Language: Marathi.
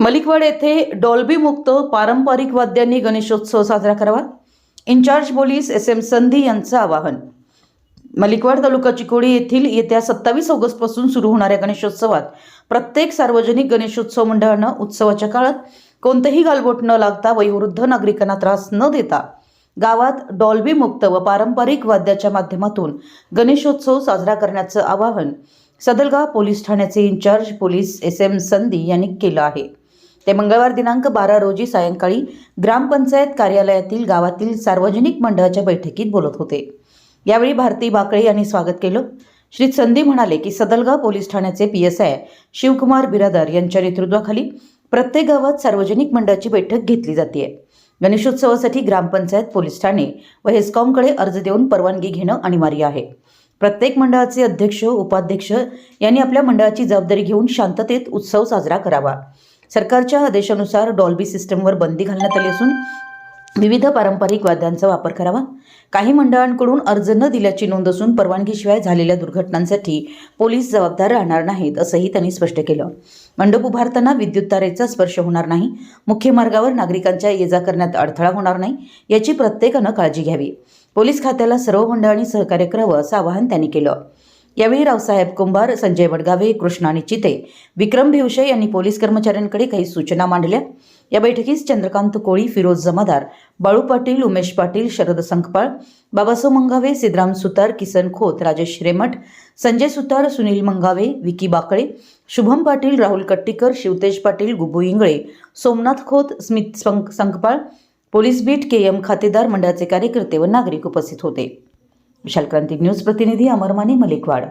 मलिकवाड येथे डॉल्बी मुक्त पारंपरिक वाद्यांनी गणेशोत्सव साजरा करावा. इन्चार्ज पोलीस एस एम संधी यांचं आवाहन. मलिकवाड तालुका चिकोडी येथील येत्या सत्तावीस ऑगस्टपासून सुरू होणाऱ्या गणेशोत्सवात प्रत्येक सार्वजनिक गणेशोत्सव मंडळानं उत्सवाच्या काळात कोणतेही गालबोट न लागता वयोवृद्ध नागरिकांना त्रास न देता गावात डॉल्बी मुक्त व पारंपरिक वाद्याच्या माध्यमातून गणेशोत्सव साजरा करण्याचं आवाहन सदलगाव पोलीस ठाण्याचे incharge police S M Sandhi यांनी केलं आहे. ते मंगळवार दिनांक बारा रोजी सायंकाळी ग्रामपंचायत कार्यालयातील गावातील सार्वजनिक मंडळाच्या बैठकीत बोलत होते. यावेळी भारती बाकळे यांनी स्वागत केलं. श्री संधी म्हणाले की सदलगाव पोलीस ठाण्याचे P S I Shivkumar Biradar यांच्या नेतृत्वाखाली प्रत्येक गावात सार्वजनिक मंडळाची बैठक घेतली जाते गणेशोत्सवासाठी ग्रामपंचायत पोलीस ठाणे व हेस्कॉमकडे अर्ज देऊन परवानगी घेणं अनिवार्य आहे. प्रत्येक मंडळाचे अध्यक्ष उपाध्यक्ष यांनी आपल्या मंडळाची जबाबदारी घेऊन शांततेत उत्सव साजरा करावा. सरकारच्या आदेशानुसार डॉल्बी सिस्टमवर बंदी घालण्यात आली असून विविध पारंपरिक वाद्यांचा वापर करावा. काही मंडळांकडून अर्ज न दिल्याची नोंद असून परवानगीशिवाय झालेल्या दुर्घटनांसाठी पोलीस जबाबदार राहणार नाहीत असंही त्यांनी स्पष्ट केलं. मंडप उभारताना विद्युत तारेचा स्पर्श होणार नाही. मुख्य मार्गावर नागरिकांच्या ये जा करण्यात अडथळा होणार नाही याची प्रत्येकानं काळजी घ्यावी. पोलीस खात्याला सर्व मंडळांनी सहकार्य करावं असं आवाहन त्यांनी केलं. यावेळी रावसाहेब कुंभार संजय वडगावे कृष्णा निचिते विक्रम भिवशे यांनी पोलीस कर्मचाऱ्यांकडे काही सूचना मांडल्या. या बैठकीस चंद्रकांत कोळी फिरोज जमादार बाळू पाटील उमेश पाटील शरद संकपाळ बाबासाहेब मंगावे सिद्धराम सुतार किसन खोत राजेश रेमठ संजय सुतार सुनील मंगावे विकी बाकळे शुभम पाटील राहुल कट्टीकर शिवतेज पाटील गुबू इंगळे सोमनाथ खोत स्मित संक Sankpal police beat K M Khatedar मंडळाचे कार्यकर्ते व नागरिक उपस्थित होते. विशालक्रांती न्यूज प्रतिनिधी अमरमानी मलिकवाड.